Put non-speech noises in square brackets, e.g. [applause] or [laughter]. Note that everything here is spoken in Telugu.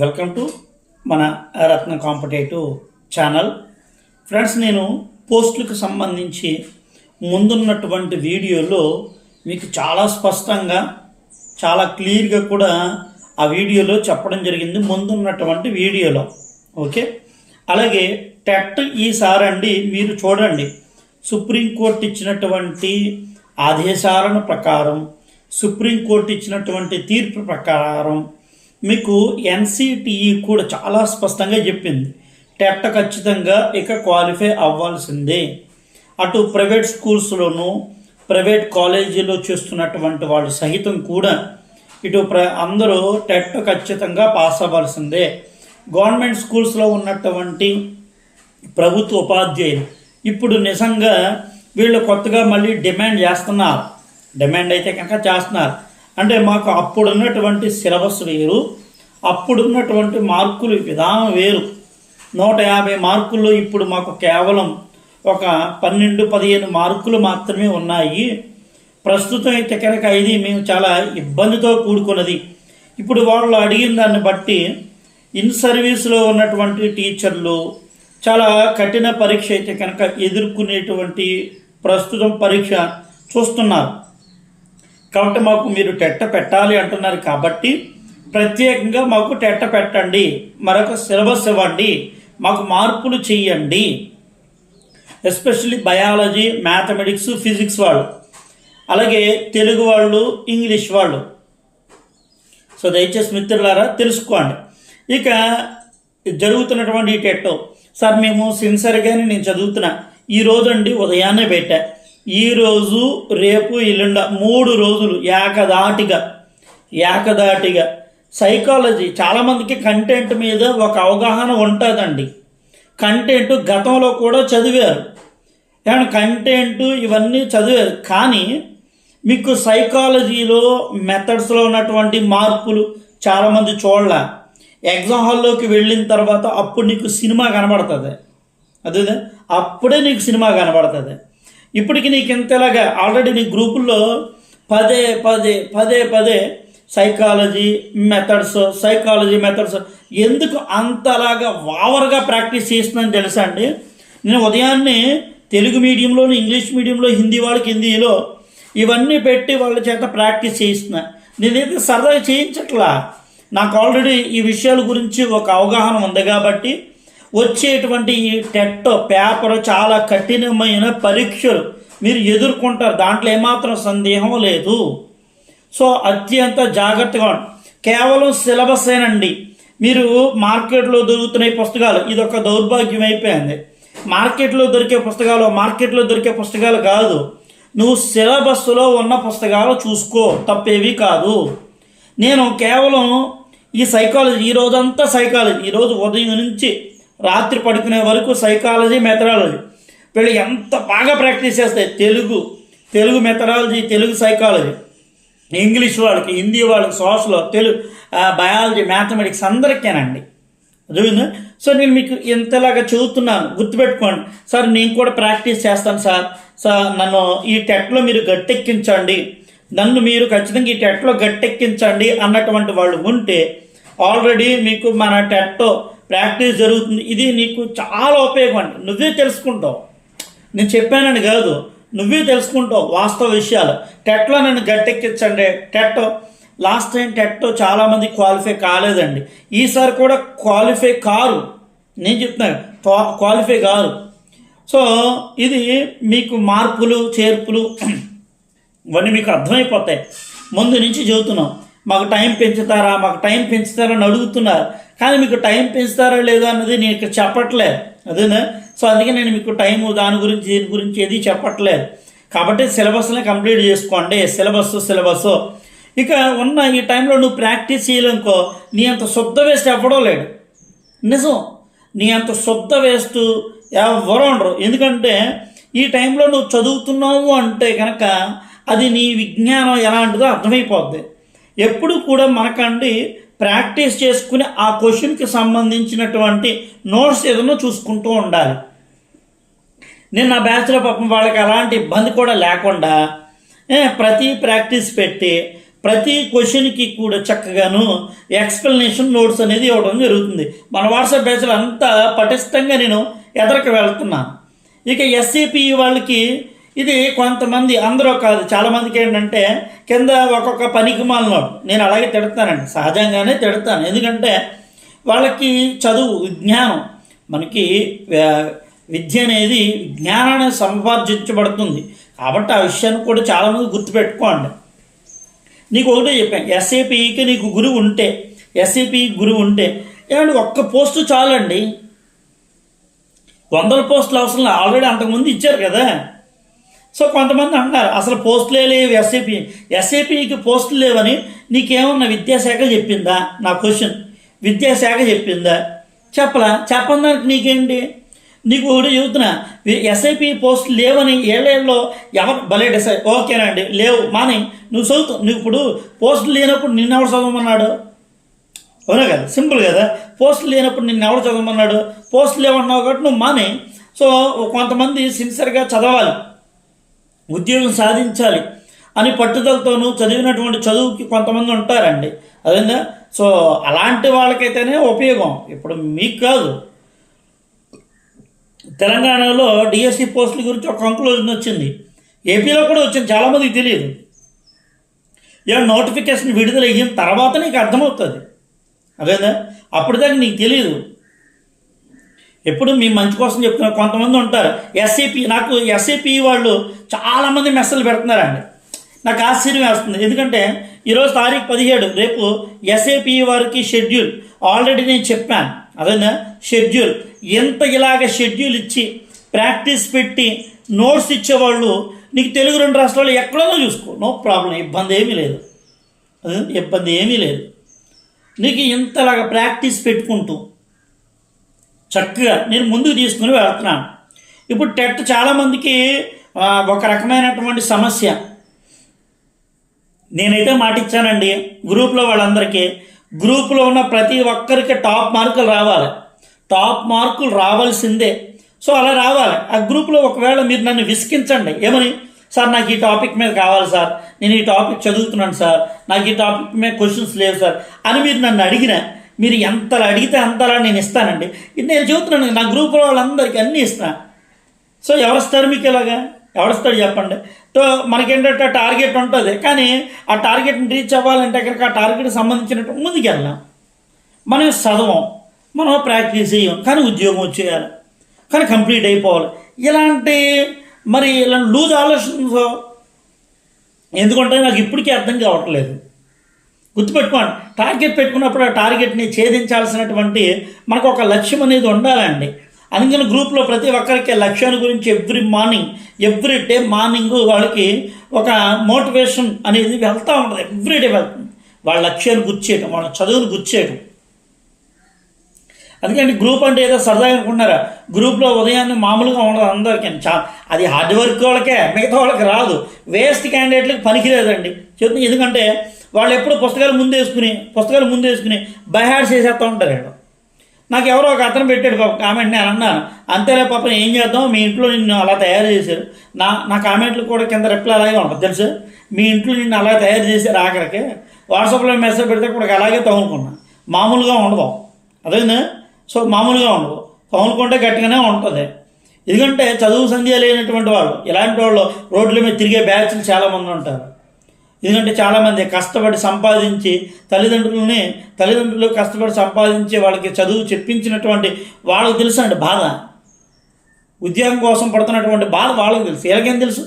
వెల్కమ్ టు మన రత్న కాంపిటేటివ్ ఛానల్. ఫ్రెండ్స్ నేను పోస్టులకు సంబంధించి ముందున్నటువంటి వీడియోలో మీకు చాలా స్పష్టంగా చాలా క్లియర్గా కూడా ఆ వీడియోలో చెప్పడం జరిగింది ముందున్నటువంటి వీడియోలో. ఓకే అలాగే టెట్ ఈసారి అండి మీరు చూడండి. సుప్రీంకోర్టు ఇచ్చినటువంటి ఆదేశాలను ప్రకారం సుప్రీంకోర్టు ఇచ్చినటువంటి తీర్పు ప్రకారం మీకు ఎన్సిటిఈ కూడా చాలా స్పష్టంగా చెప్పింది. టెట్ ఖచ్చితంగా ఇక క్వాలిఫై అవ్వాల్సిందే. అటు ప్రైవేట్ స్కూల్స్లోనూ ప్రైవేట్ కాలేజీలో చేస్తున్నటువంటి వాళ్ళు సహితం కూడా ఇటు ప్ర అందరూ టెట్ ఖచ్చితంగా పాస్ అవ్వాల్సిందే. గవర్నమెంట్ స్కూల్స్లో ఉన్నటువంటి ప్రభుత్వ ఉపాధ్యాయులు ఇప్పుడు నిజంగా వీళ్ళు కొత్తగా మళ్ళీ డిమాండ్ చేస్తున్నారు. డిమాండ్ అయితే కనుక చేస్తున్నారు. అంటే మాకు అప్పుడున్నటువంటి సిలబస్ వేరు అప్పుడున్నటువంటి మార్కులు విధానం వేరు. నూట యాభై మార్కుల్లో ఇప్పుడు మాకు కేవలం ఒక పన్నెండు పదిహేను మార్కులు మాత్రమే ఉన్నాయి. ప్రస్తుతం అయితే కనుక ఇది మేము చాలా ఇబ్బందితో కూడుకున్నది. ఇప్పుడు వాళ్ళు అడిగిన దాన్ని బట్టి ఇన్ సర్వీస్లో ఉన్నటువంటి టీచర్లు చాలా కఠిన పరీక్ష అయితే కనుక ఎదుర్కొనేటువంటి ప్రస్తుతం పరీక్ష చూస్తున్నారు. కాబట్టి మాకు మీరు టెట్ట పెట్టాలి అంటున్నారు కాబట్టి ప్రత్యేకంగా మాకు టెట్ట పెట్టండి మరొక సిలబస్ ఇవ్వండి మాకు మార్పులు చేయండి ఎస్పెషల్లీ బయాలజీ మ్యాథమెటిక్స్ ఫిజిక్స్ వాళ్ళు. అలాగే తెలుగు వాళ్ళు ఇంగ్లీష్ వాళ్ళు. సో దయచేసి మిత్రులారా తెలుసుకోండి. ఇక జరుగుతున్నటువంటి ఈ టెట్టో. సార్ మేము సిన్సర్గానే నేను చదువుతున్నా. ఈ రోజు అండి ఉదయాన్నే పెట్టా. ఈ రోజు రేపు ఎల్లుండ మూడు రోజులు ఏకదాటిగా ఏకదాటిగా సైకాలజీ చాలామందికి కంటెంట్ మీద ఒక అవగాహన ఉంటుందండి. కంటెంట్ గతంలో కూడా చదివారు. ఏమన్నా కంటెంట్ ఇవన్నీ చదివారు. కానీ మీకు సైకాలజీలో మెథడ్స్లో ఉన్నటువంటి మార్పులు చాలామంది చూడాల. ఎగ్జామ్ హాల్లోకి వెళ్ళిన తర్వాత అప్పుడు నీకు సినిమా కనబడుతుంది. అదే అప్పుడే నీకు సినిమా కనబడుతుంది. ఇప్పటికి నీకు ఇంతలాగా ఆల్రెడీ నీ గ్రూపుల్లో పదే పదే పదే పదే సైకాలజీ మెథడ్స్ సైకాలజీ మెథడ్స్ ఎందుకు అంతలాగా వావర్గా ప్రాక్టీస్ చేస్తుందని తెలుసా అండి? నేను ఉదయాన్నే తెలుగు మీడియంలోని ఇంగ్లీష్ మీడియంలో హిందీ వాళ్ళకి హిందీలో ఇవన్నీ పెట్టి వాళ్ళ చేత ప్రాక్టీస్ చేయిస్తున్నా నేనైతే సరదాగా చేయించట్లా. నాకు ఆల్రెడీ ఈ విషయాల గురించి ఒక అవగాహన ఉంది కాబట్టి వచ్చేటువంటి ఈ టెట్ పేపర్ చాలా కఠినమైన పరీక్షలు మీరు ఎదుర్కొంటారు. దాంట్లో ఏమాత్రం సందేహం లేదు. సో అత్యంత జాగ్రత్తగా కేవలం సిలబస్ ఏనండి. మీరు మార్కెట్లో దొరుకుతున్న పుస్తకాలు ఇది ఒక దౌర్భాగ్యం అయిపోయింది. మార్కెట్లో దొరికే పుస్తకాలు మార్కెట్లో దొరికే పుస్తకాలు కాదు. నువ్వు సిలబస్లో ఉన్న పుస్తకాలు చూసుకో తప్పేవి కాదు. నేను కేవలం ఈ సైకాలజీ ఈ రోజంతా సైకాలజీ ఈరోజు ఉదయం నుంచి రాత్రి పడుకునే వరకు సైకాలజీ మెథడాలజీ. వీళ్ళు ఎంత బాగా ప్రాక్టీస్ చేస్తాయి? Telugu Telugu methodology Telugu psychology. English వాళ్ళకి హిందీ వాళ్ళకి సోషల్ తెలుగు బయాలజీ మ్యాథమెటిక్స్ అందరికేనండి. అర్థమైందా? సో నేను మీకు ఇంతలాగా చదువుతున్నాను గుర్తుపెట్టుకోండి. సార్ నేను కూడా ప్రాక్టీస్ చేస్తాను సార్. సార్ నన్ను ఈ టెట్లో మీరు గట్టెక్కించండి. నన్ను మీరు ఖచ్చితంగా ఈ టెట్లో గట్టెక్కించండి అన్నటువంటి వాళ్ళు ఉంటే ఆల్రెడీ మీకు మన టెట్టో ప్రాక్టీస్ జరుగుతుంది. ఇది నీకు చాలా ఉపయోగం అండి నువ్వే తెలుసుకుంటావు. నేను చెప్పానని కాదు. నువ్వే తెలుసుకుంటావు వాస్తవ విషయాలు. టెట్లో నన్ను గట్టెక్కించండి. టెట్ లాస్ట్ టైం టెట్ చాలామంది క్వాలిఫై కాలేదండి. ఈసారి కూడా క్వాలిఫై కారు. నేను చెప్తున్నాను క్వా- క్వాలిఫై కారు. సో ఇది మీకు మార్పులు చేర్పులు [clears throat] ఇవన్నీ మీకు అర్థమైపోతాయి. ముందు నుంచి చెబుతున్నాం మాకు టైం పెంచుతారా మాకు టైం పెంచుతారా అని అడుగుతున్నారు. కానీ మీకు టైం పెంచుతారా లేదా అన్నది నేను ఇక్కడ చెప్పట్లేదు. అదేనా? సో అందుకే నేను మీకు టైము దాని గురించి దీని గురించి ఏది చెప్పట్లేదు. కాబట్టి సిలబస్ని కంప్లీట్ చేసుకోండి. సిలబస్ సిలబస్ ఇక ఉన్న ఈ టైంలో నువ్వు ప్రాక్టీస్ చేయలేనుకో నీ అంత శుద్ధ వేస్ట్ ఎవ్వడం లేడు. నిజం. నీ అంత శుద్ధ వేస్ట్ ఎవరు ఉండరు. ఎందుకంటే ఈ టైంలో నువ్వు చదువుతున్నావు అంటే కనుక అది నీ విజ్ఞానం ఎలాంటిదో అర్థమైపోద్ది. ఎప్పుడు కూడా మనకండి ప్రాక్టీస్ చేసుకుని ఆ క్వశ్చన్కి సంబంధించినటువంటి నోట్స్ ఏదైనా చూసుకుంటూ ఉండాలి. నేను నా బ్యాచ్లో పాపం వాళ్ళకి అలాంటి ఇబ్బంది కూడా లేకుండా ప్రతి ప్రాక్టీస్ పెట్టి ప్రతి క్వశ్చన్కి కూడా చక్కగాను ఎక్స్ప్లెనేషన్ నోట్స్ అనేది ఇవ్వడం జరుగుతుంది. మన వాట్సాప్ బ్యాచ్లో అంతా పటిష్టంగా నేను ఎదరికి వెళ్తున్నాను ఇక ఎస్ఏపి వాళ్ళకి ఇది కొంతమంది అందరూ కాదు చాలామందికి ఏంటంటే కింద ఒక్కొక్క పనికి మాలినోడు నేను అలాగే తిడతానండి సహజంగానే తిడతాను. ఎందుకంటే వాళ్ళకి చదువు విజ్ఞానం మనకి విద్య అనేది జ్ఞానాన్ని సంపాదించబడుతుంది. కాబట్టి ఆ విషయాన్ని కూడా చాలామంది గుర్తుపెట్టుకోండి. నీకు ఒకటే చెప్పాను ఎస్ఏపీకి నీకు గురువు ఉంటే ఎస్ఏపి గురువు ఉంటే ఏమంటే ఒక్క పోస్టు చాలండి. వందల పోస్టులు అవసరం ఆల్రెడీ అంతకుముందు ఇచ్చారు కదా. సో కొంతమంది అంటారు అసలు పోస్టులే లేవు ఎస్ఏపీ ఎస్ఏపీకి పోస్టులు లేవని నీకేమన్నా విద్యాశాఖ చెప్పిందా? నా క్వశ్చన్. విద్యాశాఖ చెప్పిందా? చెప్పలా? చెప్పని దానికి నీకేంటి? నీకు ఒకటి చెబుతున్నా ఎస్ఐపి పోస్టులు లేవని ఏళ్ళేళ్ళలో ఎవరు భలే డిసైడ్ ఓకేనండి లేవు మాని నువ్వు చదువుతావు నువ్వు ఇప్పుడు పోస్టులు లేనప్పుడు నిన్న ఎవరు చదవమన్నాడు? అవునా కదా? సింపుల్ కదా. పోస్టులు లేనప్పుడు నిన్న ఎవరు చదవమన్నాడు? పోస్టులు ఏమన్నావు కాబట్టి నువ్వు మాని. సో కొంతమంది సిన్సియర్గా చదవాలి. ఉద్యోగం సాధించాలి అని పట్టుదలతోనూ చదివినటువంటి చదువుకి కొంతమంది ఉంటారండి. అదేందా? సో అలాంటి వాళ్ళకైతేనే ఉపయోగం. ఇప్పుడు మీకు కాదు. తెలంగాణలో డిఎస్సి పోస్టుల గురించి ఒక కంక్లూజన్ వచ్చింది. ఏపీలో కూడా వచ్చింది. చాలామందికి తెలియదు. ఇలా నోటిఫికేషన్ విడుదల అయిన తర్వాత నీకు అర్థమవుతుంది. అదేదా? అప్పటిదాకా నీకు తెలియదు ఎప్పుడు మీ మంచి కోసం చెప్తున్నారు. కొంతమంది ఉంటారు. ఎస్ఏపి నాకు ఎస్ఏపి వాళ్ళు చాలామంది మెసేజ్లు పెడుతున్నారండి. నాకు ఆశ్చర్యం వేస్తుంది. ఎందుకంటే ఈరోజు తారీఖు పదిహేడు రేపు ఎస్ఏపి వారికి షెడ్యూల్. ఆల్రెడీ నేను చెప్పాను. అదేనా? షెడ్యూల్. ఎంత ఇలాగ షెడ్యూల్ ఇచ్చి ప్రాక్టీస్ పెట్టి నోట్స్ ఇచ్చేవాళ్ళు నీకు తెలుగు రెండు రాష్ట్రాలు ఎక్కడో చూసుకో. నో ప్రాబ్లం ఇబ్బంది ఏమీ లేదు. అదే ఇబ్బంది ఏమీ లేదు. నీకు ఇంతలాగా ప్రాక్టీస్ పెట్టుకుంటూ చక్కగా నేను ముందుకు తీసుకుని వెళ్తున్నాను. ఇప్పుడు టెట్ చాలామందికి ఒక రకమైనటువంటి సమస్య. నేనైతే మాట ఇచ్చానండి గ్రూప్లో వాళ్ళందరికీ. గ్రూప్లో ఉన్న ప్రతి ఒక్కరికి టాప్ మార్కులు రావాలి. టాప్ మార్కులు రావాల్సిందే. సో అలా రావాలి. ఆ గ్రూప్లో ఒకవేళ మీరు నన్ను విసికించండి ఏమని? సార్ నాకు ఈ టాపిక్ మీద కావాలి సార్. నేను ఈ టాపిక్ చదువుతున్నాను సార్. నాకు ఈ టాపిక్ మీద క్వశ్చన్స్ లేవు సార్. అని మీరు నన్ను అడిగినా మీరు ఎంతలా అడిగితే అంతలా నేను ఇస్తానండి. ఇది నేను చెబుతున్నాను నా గ్రూప్లో వాళ్ళందరికీ అన్నీ ఇస్తాను సో ఎవరిస్తారు మీకు ఇలాగా? ఎవరిస్తాడు చెప్పండి. సో మనకేంటంటే టార్గెట్ ఉంటుంది. కానీ ఆ టార్గెట్ని రీచ్ అవ్వాలంటే అక్కడికి ఆ టార్గెట్కి సంబంధించినట్టు ముందుకెళ్ళాం మనం చదవం మనం ప్రాక్టీస్ చేయం కానీ ఉద్యోగం వచ్చేయాలి కానీ కంప్లీట్ అయిపోవాలి. ఇలాంటి మరి ఇలా లూజ్ ఆలోచనతో ఎందుకంటే నాకు ఇప్పటికీ అర్థం కావట్లేదు. గుర్తుపెట్టుకోండి టార్గెట్ పెట్టుకున్నప్పుడు ఆ టార్గెట్ని ఛేదించాల్సినటువంటి మనకు ఒక లక్ష్యం అనేది ఉండాలండి. అందుకని గ్రూప్లో ప్రతి ఒక్కరికి లక్ష్యాన్ని గురించి every morning every day morning వాళ్ళకి ఒక మోటివేషన్ అనేది వెళ్తూ ఉంటుంది. ఎవ్రీ డే వెళ్తుంది వాళ్ళ లక్ష్యాన్ని గుర్చేయటం వాళ్ళ చదువును గుర్చేయటం అందుకని గ్రూప్ అంటే ఏదో సరదాగా అనుకున్నారా గ్రూప్లో ఉదయాన్నే మామూలుగా ఉండదు అందరికీ. చా అది హార్డ్ వర్క్ వాళ్ళకే మిగతా వాళ్ళకి రాదు. వేస్ట్ క్యాండిడేట్లకు పనికిలేదండి చెప్తుంది ఎందుకంటే వాళ్ళు ఎప్పుడు పుస్తకాలు ముందేసుకుని పుస్తకాలు ముందేసుకుని బైహాడ్ చేసేస్తూ ఉంటారు వీళ్ళు. నాకు ఎవరో ఒక అతను పెట్టాడు పాప కామెంట్ నేను అన్నాను. అంతేలే పాపం ఏం చేద్దాం? మీ ఇంట్లో నిన్ను అలా తయారు చేశారు. నా నా కామెంట్లు కూడా కింద రిప్లై అలాగే ఉంటుంది తెలుసు? మీ ఇంట్లో నిన్ను అలా తయారు చేశారు ఆఖరికి. వాట్సాప్లో మెసేజ్ పెడితే కూడా అలాగే తగులుకున్నా. మామూలుగా ఉండదు అదేనా సో మామూలుగా ఉండదు. తగులుకుంటే గట్టిగానే ఉంటుంది. ఎందుకంటే చదువు సంధ్య లేనటువంటి వాళ్ళు ఇలాంటి వాళ్ళు రోడ్ల మీద తిరిగే బ్యాచ్లు చాలామంది ఉంటారు. ఎందుకంటే చాలామంది కష్టపడి సంపాదించి తల్లిదండ్రులని తల్లిదండ్రులు కష్టపడి సంపాదించి వాళ్ళకి చదువు చెప్పించినటువంటి వాళ్ళకి తెలుసు అండి బాధ. ఉద్యోగం కోసం పడుతున్నటువంటి బాధ వాళ్ళకి తెలుసు. వీళ్ళకేం తెలుసు?